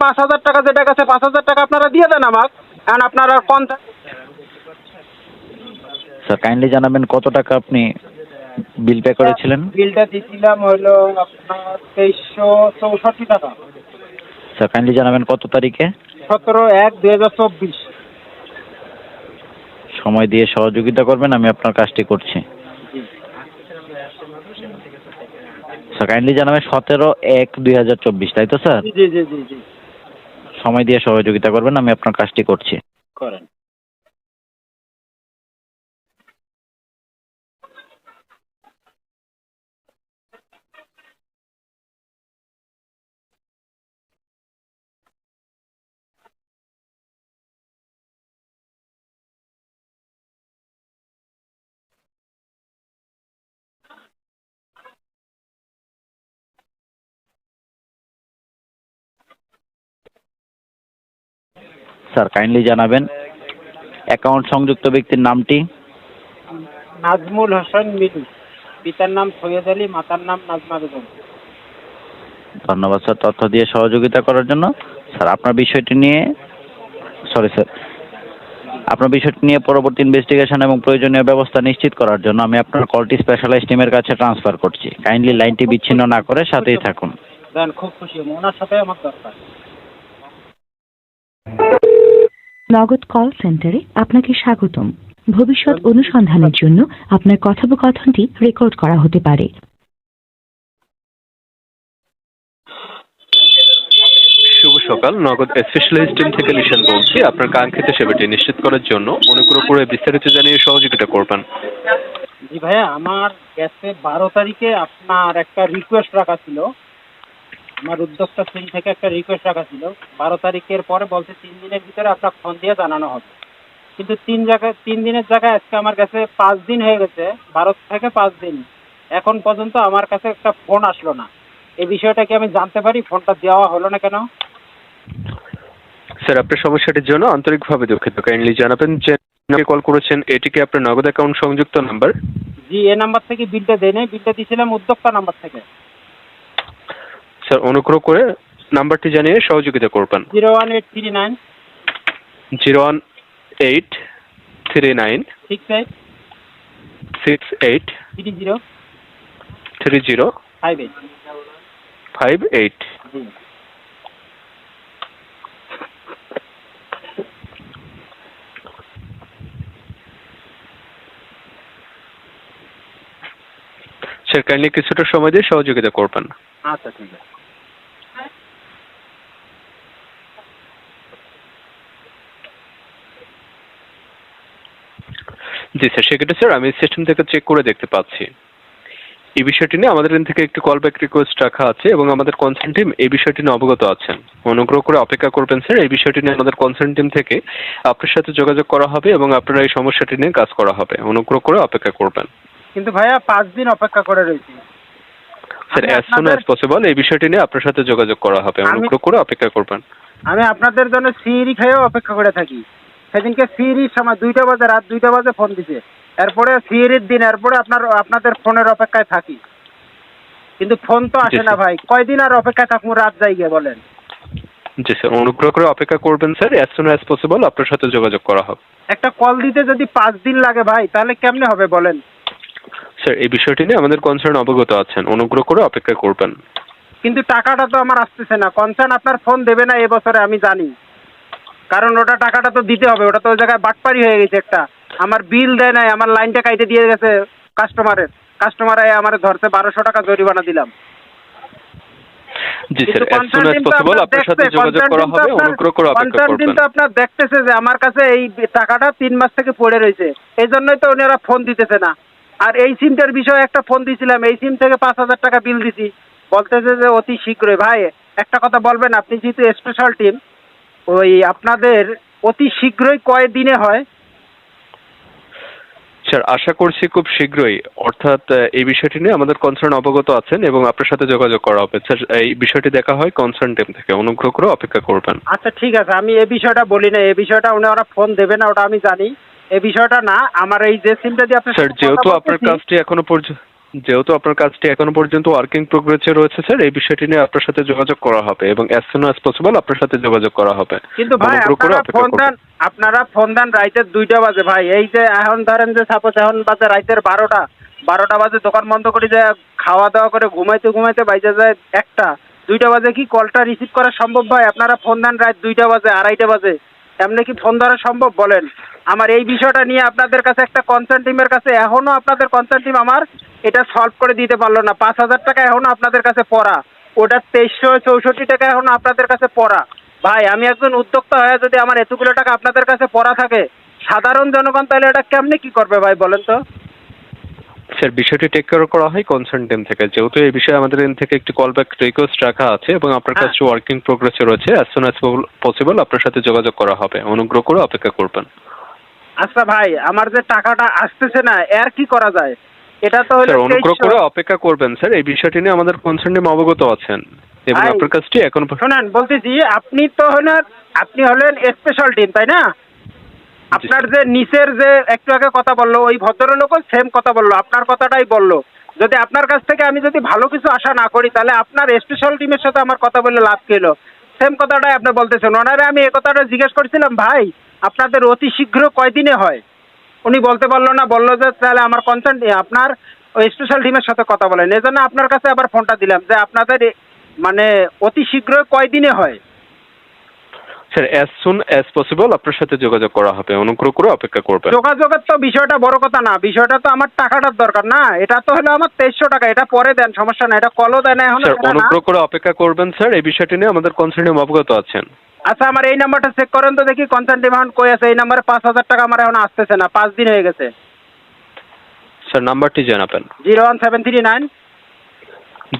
পাঁচ হাজার টাকা যেটা গেছে পাঁচ হাজার টাকা আপনারা দিয়ে দেন আমাকে। কারণ আপনারা কম স্যার কাইন্ডলি জানাবেন কত টাকা আপনি বিল পে করেছিলেন? বিলটা দিয়েছিলাম হলো আপনার তেইশশো চৌষট্টি টাকা। স্যার কাইন্ডলি জানাবেন কত তারিখে? সতেরো এক দুই হাজার চব্বিশ। সময় দিয়ে সহযোগিতা করবেন আমি আপনার কাজটি করছি। স্যার কাইন্ডলি জানাবেন সতেরো এক দুই হাজার চব্বিশ তাই তো স্যার জি জি জি জি। সময় দিয়ে সহযোগিতা করবেন আমি আপনার কাজটি করছি। করেন। স্যার কাইন্ডলি জানাবেন। অ্যাকাউন্ট সংযুক্ত ব্যক্তির নামটি? নাজমুল হোসেন মিলু পিতার নাম সৈয়দ আলী মাতার নাম নাজমা বেগম। ধন্যবাদ স্যার তথ্য দিয়ে সহযোগিতা করার জন্য। স্যার আপনার বিষয়টি নিয়ে সরি স্যার। আপনার বিষয়টি নিয়ে পরবর্তী ইনভেস্টিগেশন এবং প্রয়োজনীয় ব্যবস্থা নিশ্চিত করার জন্য আমি আপনার কলটি স্পেশালাইজড টিমের কাছে ট্রান্সফার করছি। কাইন্ডলি লাইনটি বিচ্ছিন্ন না করে সাথেই থাকুন। খুব খুশি ওনার সাথে আমার দরকার। নগদ কল সেন্টারে আপনাকে স্বাগতম। ভবিষ্যৎ অনুসন্ধানের জন্য আপনার কথোপকথনটি রেকর্ড করা হতে পারে। শুভ সকাল নগদ স্পেশালিস্ট টিম থেকে লিশান বলছি। আপনার কাঙ্ক্ষিত সেবাটি নিশ্চিত করার জন্য অনুগ্রহ করে বিস্তারিত জানিয়ে সহযোগিতা করবেন। জি ভাইয়া আমার গ্যাসে বারো তারিখে আপনার একটা রিকোয়েস্ট রাখা ছিল। আমার উদ্যোক্তা সিং থেকে একটা রিকোয়েস্ট রাখা ছিল বারো তারিখের পরে বলছে তিন দিনের ভিতরে আপনার ফোন দিয়ে জানানো হবে। কিন্তু তিন জায়গায় তিন দিনের জায়গায় আজকে আমার কাছে পাঁচ দিন হয়ে গেছে বারো থেকে পাঁচ দিন। এখন পর্যন্ত আমার কাছে একটা ফোন আসলো না। এই বিষয়টা কি আমি জানতে পারি? ফোনটা দেওয়া হলো না কেন? স্যার আপনার সমস্যাটির জন্য আন্তরিকভাবে দুঃখিত। কাইন্ডলি জানাবেন যে কল করেছেন এটি কি আপনার নগদ অ্যাকাউন্ট সংযুক্ত নাম্বার জি এ নাম্বার থেকে বিলটা দেয় নাই। বিলটা দিয়েছিলাম উদ্যোক্তা নাম্বার থেকে। স্যার অনুগ্রহ করে নাম্বারটি জানিয়ে সহযোগিতা করবেন। Zero one eight three nine. Zero one eight three nine six eight. Six eight three zero. Three zero five eight. Five eight. Sir kindly কিছুটা সময় দিয়ে সহযোগিতা করবেন। আচ্ছা ঠিক আছে। জি স্যার সেক্ষেত্রে স্যার আমি সিস্টেম থেকে চেক করে দেখতে পাচ্ছি। এই বিষয়টি নিয়ে আমাদের এখান থেকে একটি কল ব্যাক রিকোয়েস্ট রাখা আছে এবং আমাদের কনসার্ন টিম এই বিষয়টি নিয়ে অবগত আছেন। অনুগ্রহ করে অপেক্ষা করবেন স্যার এই বিষয়টি নিয়ে আমাদের কনসার্ন টিম থেকে আপনার সাথে যোগাযোগ করা হবে এবং আপনার এই সমস্যাটি নিয়ে কাজ করা হবে। অনুগ্রহ করে অপেক্ষা করবেন। কিন্তু ভাইয়া পাঁচ দিন অপেক্ষা করে রয়েছি। Sir as soon as possible এই বিষয়টি নিয়ে আপনার সাথে যোগাযোগ করা হবে। অনুগ্রহ করে অপেক্ষা করবেন। আমি আপনাদের জন্য সিঁড়ি খেয়েও অপেক্ষা করে থাকি। সেদিনকে সিঁড়ির সময় দুইটা বাজে রাত দুইটা বাজে ফোন দিছে। এরপরে সিঁড়ির দিন এরপরে আপনার আপনাদের ফোনের অপেক্ষায় থাকি। কিন্তু ফোন তো আসে না ভাই। কয়দিন আর অপেক্ষায় থাকব রাত যাইগে বলেন। জি স্যার অনুগ্রহ করে অপেক্ষা করবেন sir. As soon as possible আপনার সাথে যোগাযোগ করা হবে। একটা কল দিতে যদি পাঁচ দিন লাগে ভাই তাহলে কেমনে হবে বলেন? স্যার এই বিষয়টি নিয়ে আমাদের কনসার্ন অবগত আছেন। অনুগ্রহ করে অপেক্ষা করবেন। কিন্তু টাকাটা তো আমার আসতেছে না। কনসার্ন আপনার ফোন দেবে না এবছরে আমি জানি। কারণ ওটা টাকাটা তো দিতে হবে ওটা তো ওই জায়গায় বাটপারি হয়ে গেছে একটা। আমার বিল দেয় নাই আমার লাইনটা কাইটে দিয়ে গেছে কাস্টমারের কাস্টমার আয় আমার ধরতে বারোশো টাকা জরিমানা দিলাম। জি স্যার কিন্তু অ্যাজ সুন অ্যাজ পসিবল আপনার সাথে যোগাযোগ করা হবে অনুগ্রহ করে অপেক্ষা করবেন। তো আপনার দেখতেছে যে আমার কাছে এই টাকাটা তিন মাস থেকে পড়ে রয়েছে। এই জন্যই তো ওনারা ফোন দিতেছে না। আর এই সিমটার বিষয়ে একটা ফোন দিয়েছিলাম এই সিম থেকে পাঁচ হাজার টাকা বিল দিছি। বলতেছে যে অতি শীঘ্রই। ভাই একটা কথা বলবেন আপনি যেহেতু স্পেশাল টিম ওই আপনাদের অতি শীঘ্রই কয় দিনে হয়? স্যার আশা করছি খুব শীঘ্রই। অর্থাৎ এই বিষয়টি নিয়ে আমাদের কনসার্ন অবগত আছেন এবং আপনার সাথে যোগাযোগ করা হবে। স্যার এই বিষয়টি দেখা হয় কনসার্ন টিম থেকে। অনুগ্রহ করে অপেক্ষা করবেন। আচ্ছা ঠিক আছে। আমি এই বিষয়টা বলি না। এই বিষয়টা ওনারা ওরা ফোন দেবে না ওটা আমি জানি। এই বিষয়টা না আমার এই যে সিমটা দিয়ে আপনার স্যার যেহেতু আপনার কাজটি এখনও পর্যন্ত যেহেতু আপনার কাজটি এখনও পর্যন্ত ওয়ার্কিং প্রোগ্রেসে রয়েছে স্যার এই বিষয়টি নিয়ে আপনার সাথে যোগাযোগ করা হবে এবং অ্যাজ সুন অ্যাজ পসিবল আপনার সাথে যোগাযোগ করা হবে। কিন্তু ভাই আপনারা ফোন দেন আপনারা ফোন দেন রাইতের দুইটা বাজে ভাই। এই যে এখন ধরেন যে সাপোজ এখন বাজে রাইতের বারোটা বারোটা বাজে দোকান বন্ধ করে যে খাওয়া দাওয়া করে ঘুমাইতে ঘুমাইতে বাইজে যায় একটা। দুইটা বাজে কি কলটা রিসিভ করা সম্ভব ভাই? আপনারা ফোন দেন রাত দুইটা বাজে আড়াইটা বাজে। এমনি কি ফোন ধরা সম্ভব বলেন? আমার এই বিষয়টা নিয়ে আপনাদের কাছে একটা কনসার্ন টিমের কাছে এখনও আপনাদের কনসার্ন টিম আমার এটা সলভ করে দিতে পারল না। পাঁচ হাজার টাকা এখনও আপনাদের কাছে পড়া। ওটা তেইশশো চৌষট্টি টাকা এখনও আপনাদের কাছে পড়া। ভাই, আমি একজন উদ্যোক্তা হয়ে যদি আমার এতগুলো টাকা আপনাদের কাছে পড়া থাকে, সাধারণ জনগণ তাহলে এটা কেমনে কি করবে ভাই বলেন তো? স্যার বিষয়টি টেক কেয়ার করা হয় কনসার্ন টিম থেকে। যেহেতু এই বিষয়ে আমাদের এন থেকে একটি কল ব্যাক রিকোয়েস্ট রাখা আছে এবং আপনার হ্যাঁ। কাছে ওয়ার্কিং প্রোগ্রেসে রয়েছে অ্যাজ সুন অ্যাজ পসিবল আপনার সাথে যোগাযোগ করা হবে। অনুগ্রহ করে অপেক্ষা করবেন। আচ্ছা ভাই আমার যে টাকাটা আসতেছে না এর কি করা যায়? এটা তো হলো স্যার অনুগ্রহ করে অপেক্ষা করবেন স্যার। এই বিষয়টি নিয়ে আমাদের কনসার্ন টিম অবগত আছেন এবং আপনার কাছটি এখন শোনেন বলতেছি আপনি তো হলেন আপনি হলেন স্পেশাল টিম তাই না? আপনার যে নিচের যে একটু আগে কথা বলল, ওই ভদ্রলোকও সেম কথা বলল, আপনার কথাটাই বলল। যদি আপনার কাছ থেকে আমি যদি ভালো কিছু আশা না করি, তাহলে আপনার স্পেশাল টিমের সাথে আমার কথা বলে লাভ কি সেম কথাটাই আপনি বলতেছেন। ওনারে আমি এই কথাটা জিজ্ঞেস করছিলাম, ভাই, আপনাদের অতি শীঘ্র কয়দিনে হয়? উনি বলতে পারল না, বলল যে, তাহলে আমার কনসার্ন আপনার ওই স্পেশাল টিমের সাথে কথা বলেন। এই জন্য আপনার কাছে আবার ফোনটা দিলাম যে, আপনাদের এ- মানে অতি শীঘ্র কয়দিনে হয়? Sir as soon as possible আপনার সাথে যোগাযোগ করা হবে। অনুগ্রহ করে অপেক্ষা করবেন। যোগাযোগের তো বিষয়টা বড় কথা না। বিষয়টা তো আমার টাকাটার দরকার না। এটা তো হলো আমার তেইশশো টাকা। এটা পরে দেন সমস্যা না এটা কলও দেয় না এখন। স্যার অনুগ্রহ করে অপেক্ষা করবেন স্যার এই বিষয়টি নিয়ে আমাদের কনসার্ন অবগত আছেন। আচ্ছা আমার এই নাম্বারটা চেক করেন তো দেখি। কনসার্ন ডিমান্ড কই আছে? এই নাম্বারে পাঁচ হাজার টাকা আমার এখন আসতেছে না। পাঁচ দিন হয়ে গেছে। স্যার নাম্বারটি জানাবেন zero one seven three nine.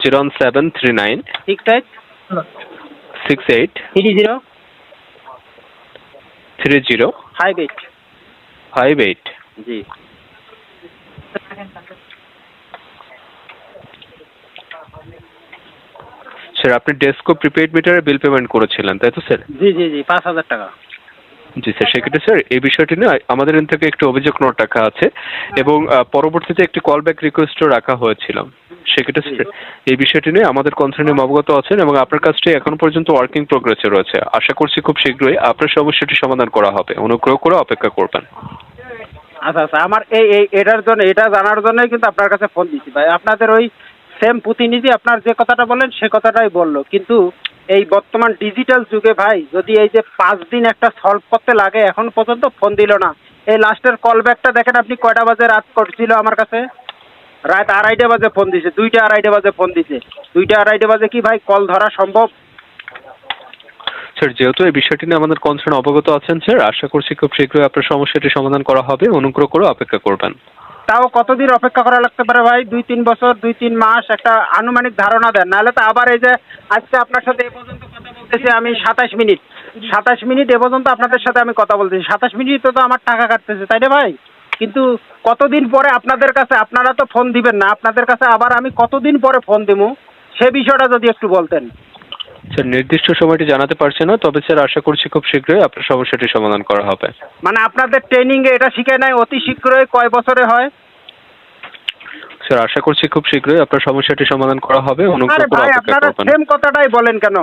Zero one seven three nine. Six eight six eight. Three zero. Three zero five eight five eight জি। স্যার আপনি ডেস্কো প্রিপেড মিটারে বিল পেমেন্ট করেছিলেন তাই তো স্যার জি জি জি পাঁচ হাজার টাকা। জি স্যার, সেক্ষেত্রে স্যার, এই বিষয়টি নিয়ে আমাদের এখান থেকে একটি অভিযোগ নোট রাখা আছে এবং পরবর্তীতে একটি কল ব্যাক রিকোয়েস্টও রাখা হয়েছিল। সেক্ষেত্রে স্যার, এই বিষয়টি নিয়ে আমাদের কনসার্নে অবগত আছেন এবং আপনার কাজটি এখন পর্যন্ত ওয়ার্কিং প্রোগ্রেসে রয়েছে। আশা করছি খুব শীঘ্রই আপনার সমস্যাটি সমাধান করা হবে। অনুগ্রহ করে অপেক্ষা করবেন। আচ্ছা আচ্ছা আমার এই এই, এটার জন্য, এটা জানার জন্যই কিন্তু আপনার কাছে ফোন দিছি ভাই, আপনাদের ওই সেম প্রতিনিধি আপনার যে কথাটা বললেন, সে কথাটাই বলল। কিন্তু এই বর্তমান ডিজিটাল যুগে ভাই, যদি এই যে পাঁচ দিন একটা সলভ করতে লাগে, এখন পর্যন্ত ফোন দিল না। এই লাস্টের কল ব্যাকটা দেখেন আপনি কয়টা বাজে রাত করছিল আমার কাছে? রাত আড়াইটা বাজে ফোন দিছে, দুইটা আড়াইটা বাজে ফোন দিছে। দুইটা আড়াইটা বাজে কি ভাই কল ধরা সম্ভব? স্যার যেহেতু এই বিষয়টি নিয়ে আমাদের কনসার্ন অবগত আছেন স্যার আশা করছি খুব শীঘ্রই আপনার সমস্যাটি সমাধান করা হবে। অনুগ্রহ করে অপেক্ষা করবেন। তাও কতদিন অপেক্ষা করা লাগতে পারে ভাই? দুই, তিন বছর, দুই, তিন মাস একটা আনুমানিক ধারণা দেন। নাহলে তো আবার এই যে আজকে আপনার সাথে এ পর্যন্ত কথা বলতেছি আমি সাতাশ মিনিট। সাতাশ মিনিট এ পর্যন্ত আপনাদের সাথে আমি কথা বলতেছি। সাতাশ মিনিট তো আমার টাকা কাটতেছে, তাই না ভাই? কিন্তু কতদিন পরে আপনাদের কাছে, আপনারা তো ফোন দিবেন না। আপনাদের কাছে আবার আমি কতদিন পরে ফোন দেবো সে বিষয়টা যদি একটু বলতেন। স্যার নির্দিষ্ট সময়টি জানাতে পারছি না তবে স্যার আশা করছি খুব শীঘ্রই আপনার সমস্যাটি সমাধান করা হবে। মানে আপনাদের ট্রেনিং এ এটা শিখে নেয় অতি শীঘ্রই কয় বছরে হয়? স্যার আশা করছি খুব শীঘ্রই আপনার সমস্যাটি সমাধান করা হবে অনুগ্রহ আরে করে ভাই অপেক্ষা আপনারা করবেন। সেম কথাটাই বলেন কেন?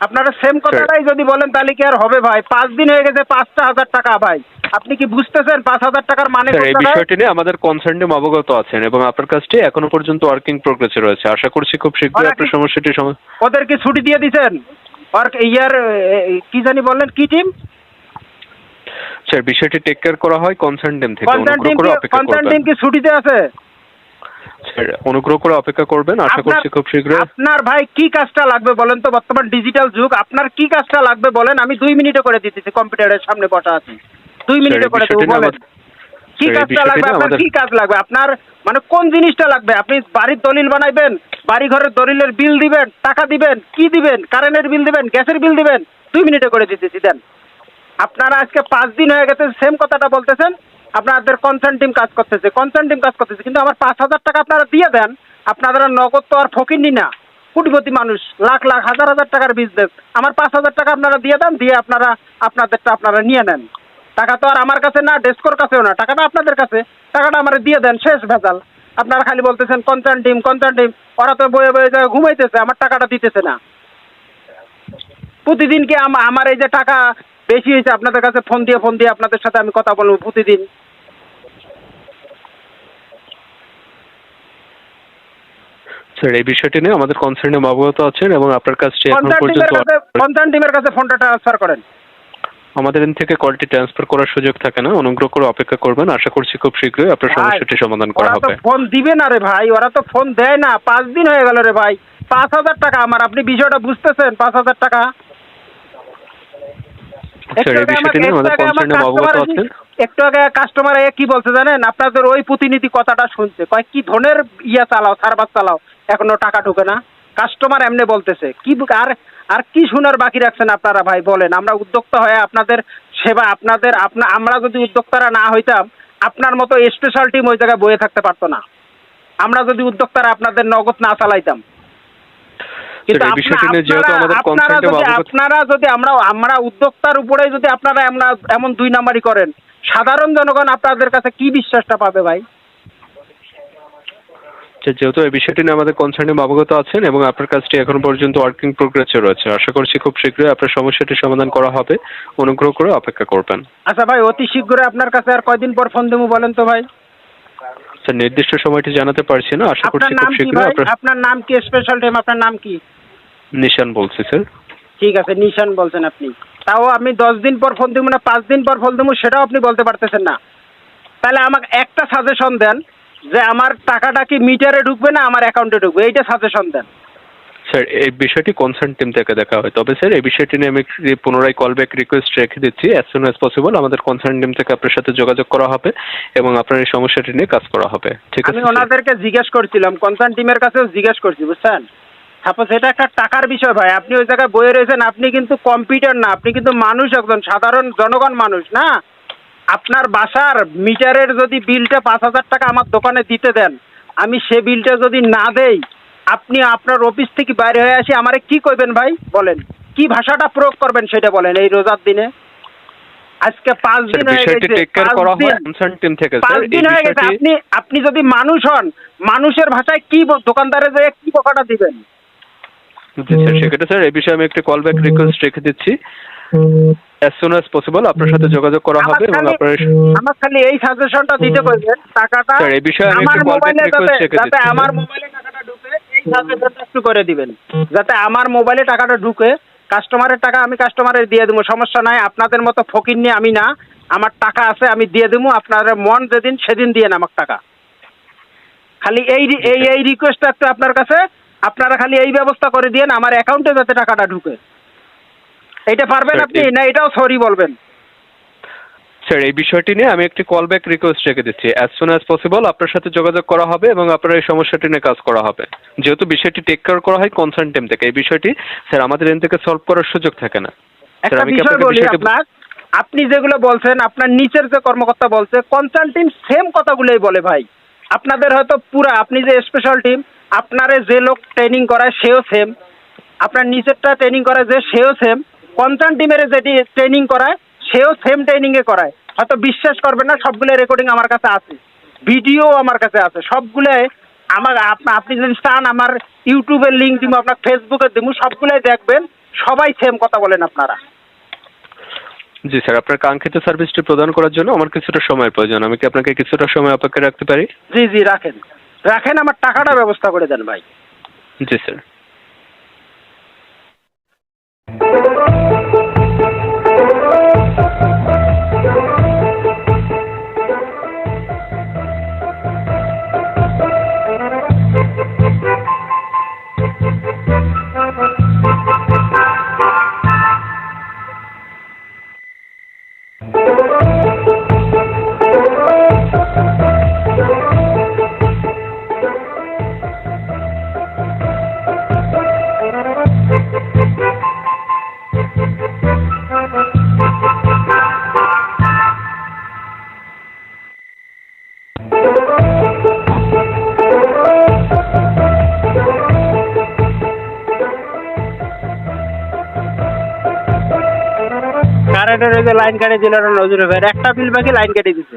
আপনারা সেম কথাটাই যদি বলেন তাহলে কি আর হবে ভাই? পাঁচ দিন হয়ে গেছে পাঁচটা হাজার টাকা ভাই। আপনি কি বুঝতেছেন? পাঁচ হাজার টাকার মানে এই বিষয়টি নিয়ে আমাদের কনসার্ন অবগত আছেন এবং আপনার কাজটি এখনও পর্যন্ত ওয়ার্কিং প্রোগ্রেসে রয়েছে। আশা করছি খুব শীঘ্রই আপনার সমস্যাটি সমাধান ওদের কি ছুটি দিয়ে দিছেন আর ইয়ার কি জানি বললেন কি টিম স্যার বিষয়টি টেক কেয়ার করা হয় কনসার্ন টিম থেকে। অনুগ্রহ করে কনসার্ন টিম কি ছুটিতে আছে? স্যার অনুগ্রহ করে অপেক্ষা করবেন আশা করছি খুব শীঘ্রই। আপনার ভাই কি কাজটা লাগবে বলেন তো? বর্তমান ডিজিটাল যুগ আপনার কি কাজটা লাগবে বলেন? আমি দুই মিনিটে করে দিতেছি কম্পিউটারের সামনে বসা আছি। দুই মিনিটে করে দেবো বলেন। কি কাজটা লাগবে? আপনার কি কাজ লাগবে? আপনার মানে কোন জিনিসটা লাগবে? আপনি বাড়ির দলিল বানাইবেন বাড়ি ঘরের দলিলের বিল দিবেন টাকা দিবেন কি দিবেন? কারেন্টের বিল দিবেন গ্যাসের বিল দিবেন? দুই মিনিটে করে দিতেছি দেন। আপনারা আজকে পাঁচ দিন হয়ে গেছে সেম কথাটা বলতেছেন। আপনাদের কনসার্ন টিম কাজ করতেছে কনসার্ন টিম কাজ করতেছে, কিন্তু আমার পাঁচ হাজার টাকা আপনারা দিয়ে দেন, আপনারা নগদ তো আর ফকিরনি না কোটিপতি মানুষ, লাখ লাখ, হাজার হাজার টাকার বিজনেস আমার পাঁচ হাজার টাকা আপনারা দিয়ে দেন, দিয়ে আপনারা আপনাদেরটা আপনারা নিয়ে নেন। টাকা তো আর আমার কাছে না, ডেস্কোর কাছেও না, টাকাটা আপনাদের কাছে। টাকাটা আমার দিয়ে দেন, শেষ ভেজাল। আপনারা খালি বলতেছেন কনসার্ন টিম কনসার্ন টিম ওরা তো বয়ে বয়ে যায়, ঘুমাইতেছে, আমার টাকাটা দিতেছে না। প্রতিদিন কি আমার এই যে টাকা বেশি হয়েছে আপনাদের কাছে ফোন দিয়ে ফোন দিয়ে আপনাদের সাথে আমি কথা বলব প্রতিদিন। স্যার এই বিষয়টি নিয়ে আমাদের কনসার্নে অবগত আছেন এবং আপনার কাছে এখন কনসার্ন টিমের পর্যন্ত কাছে কনসার্ন টিমের কাছে ফোনটা ট্রান্সফার করেন। আমাদের এখান থেকে কলটি ট্রান্সফার করার সুযোগ থাকে না। অনুগ্রহ করে অপেক্ষা করবেন। আশা করছি খুব শীঘ্রই আপনার সমস্যাটি সমাধান করা হবে। ফোন দিবে না রে ভাই। ওরা তো ফোন দেয় না। পাঁচ দিন হয়ে গেল রে ভাই। পাঁচ হাজার টাকা আমার। আপনি বিষয়টা বুঝতেছেন? পাঁচ হাজার টাকা স্যার এই একটু আগে বিষয়টি নিয়ে আমাকে- আমাদের একটু আগে আমার কনসার্নে অবগত customer আছেন একটু আগে কাস্টমার কি বলছে জানেন? আপনাদের ওই প্রতিনিধি কথাটা শুনছে। কয় কি ধরনের ইয়া চালাও সার্ভার চালাও? এখনও টাকা ঢুকে না? কাস্টমার এমনি বলতেছে কি আর আর কি শোনার বাকি রাখছেন আপনারা ভাই? বলেন আমরা উদ্যোক্তা হয়ে আপনাদের সেবা আপনাদের আপনা আমরা যদি উদ্যোক্তারা না হইতাম আপনার মতো স্পেশাল টিম ওই জায়গায় বয়ে থাকতে পারতো না। আমরা যদি উদ্যোক্তারা আপনাদের নগদ না চালাইতাম কিন্তু আপনারা- যদি আমরা আমরা উদ্যোক্তার উপরে যদি আপনারা আমরা এমন দুই নাম্বারই করেন সাধারণ জনগণ আপনাদের কাছে কি বিশ্বাসটা পাবে ভাই? আচ্ছা, যেহেতু এই বিষয়টি নিয়ে আমাদের কনসার্নে অবগত আছেন এবং আপনার কাজটি এখন পর্যন্ত ওয়ার্কিং প্রোগ্রেসে রয়েছে আশা করছি খুব শীঘ্রই আপনার সমস্যাটি সমাধান করা হবে। অনুগ্রহ করে অপেক্ষা করবেন। আচ্ছা ভাই অতি শীঘ্রই আপনার কাছে আর কয়দিন পর ফোন দেবো বলেন তো ভাই? স্যার নির্দিষ্ট সময়টি জানাতে পারছি না আশা করছি আপনার খুব নাম কি শীঘ্রই আপনার নাম কি? স্পেশাল টাইম আপনার নাম কি? নিশান বলছি স্যার ঠিক আছে নিশান বলছেন আপনি। তাও আমি দশ দিন পর ফোন দেবো না পাঁচ দিন পর ফোন দেবো সেটাও আপনি বলতে পারতেছেন না। তাহলে আমাকে একটা সাজেশন দেন যে আমার টাকাটা কি মিটারে ঢুকবে না আমার অ্যাকাউন্টে ঢুকবে? এইটা সাজেশন দেন। স্যার এই বিষয়টি কনসার্ন টিম থেকে দেখা হয়। তবে স্যার এই বিষয়টি নিয়ে আমি পুনরায় কল ব্যাক রিকোয়েস্ট রেখে দিচ্ছি। অ্যাজ সুন অ্যাজ পসিবল আমাদের কনসার্ন টিম থেকে আপনার সাথে যোগাযোগ করা হবে এবং আপনার এই সমস্যাটি নিয়ে কাজ করা হবে। ঠিক আছে আমি ওনাদেরকে জিজ্ঞেস করছিলাম কনসার্ন টিমের কাছেও জিজ্ঞেস করছি বুঝছেন? সাপোজ এটা একটা টাকার বিষয় ভাই। আপনি ওই জায়গায় বয়ে রয়েছেন আপনি কিন্তু কম্পিউটার না আপনি কিন্তু মানুষ একজন সাধারণ জনগণ মানুষ না? আপনার বাসার মিটারের যদি বিলটা পাঁচ হাজার টাকা আমার দোকানে দিতে দেন আমি সে বিলটা যদি না দেই আপনি আপনার অফিস থেকে বাইরে হয়ে আসি আমারে কি কইবেন ভাই? বলেন। কি ভাষাটা প্রয়োগ করবেন সেটা বলেন এই রোজার দিনে? আজকে পাঁচ দিন হয়ে গেছে পাঁচ দিন হয়ে গেছে আপনি আপনি যদি মানুষ হন মানুষের ভাষায় কি দোকানদারে যেয়ে কি বকাটা দিবেন? জি স্যার সেক্ষেত্রে স্যার এই বিষয়ে আমি একটি কল ব্যাক রিকোয়েস্ট রেখে দিচ্ছি। অ্যাজ সুন অ্যাজ পসিবল আপনার সাথে যোগাযোগ করা হবে এবং আপনার আমার খালি এই সাজেশনটা দিতে টাকাটা স্যার, এই বিষয়ে আমি একটু যাতে রেখে দিচ্ছি, আমার মোবাইলে টাকাটা ঢুকে এই সাজেশনটা একটু করে দিবেন। যাতে আমার মোবাইলে টাকাটা ঢুকে কাস্টমারের টাকা আমি কাস্টমারের দিয়ে দেবো সমস্যা নাই। আপনাদের মতো ফকির নিয়ে আমি না আমার টাকা আছে আমি দিয়ে দেবো আপনার মন যেদিন সেদিন দিয়ে আমার টাকা। খালি এই এই এই রিকোয়েস্টটা একটু আপনার কাছে আপনারা খালি এই ব্যবস্থা করে দিয়েন আমার অ্যাকাউন্টে যাতে টাকাটা ঢুকে। এটা পারবেন আপনি? না এটাও সরি বলবেন? স্যার এই বিষয়টি নিয়ে আমি একটি কল ব্যাক রিকোয়েস্ট রেখে দিচ্ছি। অ্যাজ সুন অ্যাজ পসিবল আপনার সাথে যোগাযোগ করা হবে এবং আপনার এই সমস্যাটি নিয়ে কাজ করা হবে। যেহেতু বিষয়টি টেক কেয়ার করা হয় কনসার্ন টিম থেকে এই বিষয়টি স্যার আমাদের এন থেকে সলভ করার সুযোগ থাকে না। একটা বিষয় বলি আপনার আপনি যেগুলো বলছেন আপনার নিচের যে কর্মকর্তা বলছে কনসার্ন টিম সেম কথাগুলোই বলে ভাই। আপনাদের হয়তো পুরা আপনি যে স্পেশাল টিম আপনারে যে লোক ট্রেনিং করায় সেও সেম আপনার নিচেরটা ট্রেনিং করায় যে সেও সেম কনসার্ন টিমের যেটি ট্রেনিং করায় সেও সেম ট্রেনিং এ করায়। হয়তো বিশ্বাস করবেন না সবগুলো রেকর্ডিং আমার কাছে আছে। ভিডিও আমার কাছে আছে। সবগুলো আমার আপনি যদি চান আমার ইউটিউবের লিঙ্ক দিব আপনার ফেসবুকে দিব সবগুলোই দেখবেন। সবাই সেম কথা বলেন আপনারা। জি স্যার আপনার কাঙ্ক্ষিত সার্ভিসটি প্রদান করার জন্য আমার কিছুটা সময়ের প্রয়োজন। আমি কি আপনাকে কিছুটা সময় অপেক্ষা রাখতে পারি? জি জি রাখেন। রাখেন আমার টাকাটা ব্যবস্থা করে দেন ভাই। জি স্যার। কারেন্টের ওই যে লাইন কেটে দিল না নজরুল ভাই একটা বিল বাকি লাইন কেটে দিছে।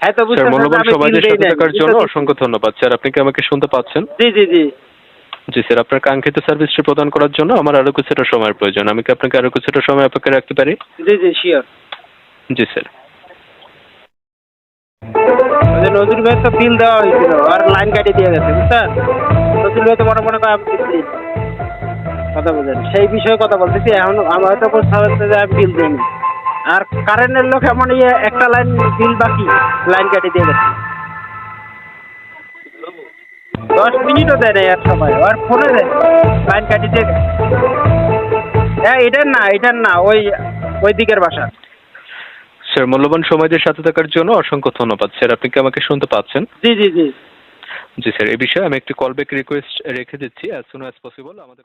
হ্যাঁ তো বুঝতে মূল্যবান সময় সাথে থাকার জন্য অসংখ্য ধন্যবাদ। স্যার আপনি কি আমাকে শুনতে পাচ্ছেন? জি জি জি। জি স্যার আপনার কাঙ্ক্ষিত সার্ভিসটি প্রদান করার জন্য আমার আরও কিছুটা সময়ের প্রয়োজন। আমি কি আপনাকে আরও কিছুটা সময় অপেক্ষা রাখতে পারি? জি জি শিওর জি স্যার। নজরুল ভাই তো বিল দেওয়া হয়েছিল আর লাইন কাটি দিয়ে গেছে বুঝছেন? নজরুল ভাই তো মনে মনে করে আমি কথা বলেন। সেই বিষয়ে কথা বলতেছি এখন আমার হয়তো বলতে হচ্ছে যে আমি বিল দিইনি আর কারেন্টের লোক এমন ইয়ে একটা লাইন বিল বাকি লাইন কাটি দিয়ে গেছে দশ মিনিটও দেয় নাই আর সময় আর ফোনে দেয় লাইন কাটি দিয়ে গেছে হ্যাঁ এটার না এটার না ওই ওই দিকের বাসা। স্যার মূল্যবান সময় দিয়ে সাথে থাকার জন্য অসংখ্য ধন্যবাদ। স্যার আপনি কি আমাকে শুনতে পাচ্ছেন? জি জি জি। জি স্যার এই বিষয়ে আমি একটি কল ব্যাক রিকোয়েস্ট রেখে দিচ্ছি। অ্যাজ সুন অ্যাজ পসিবল আমাদের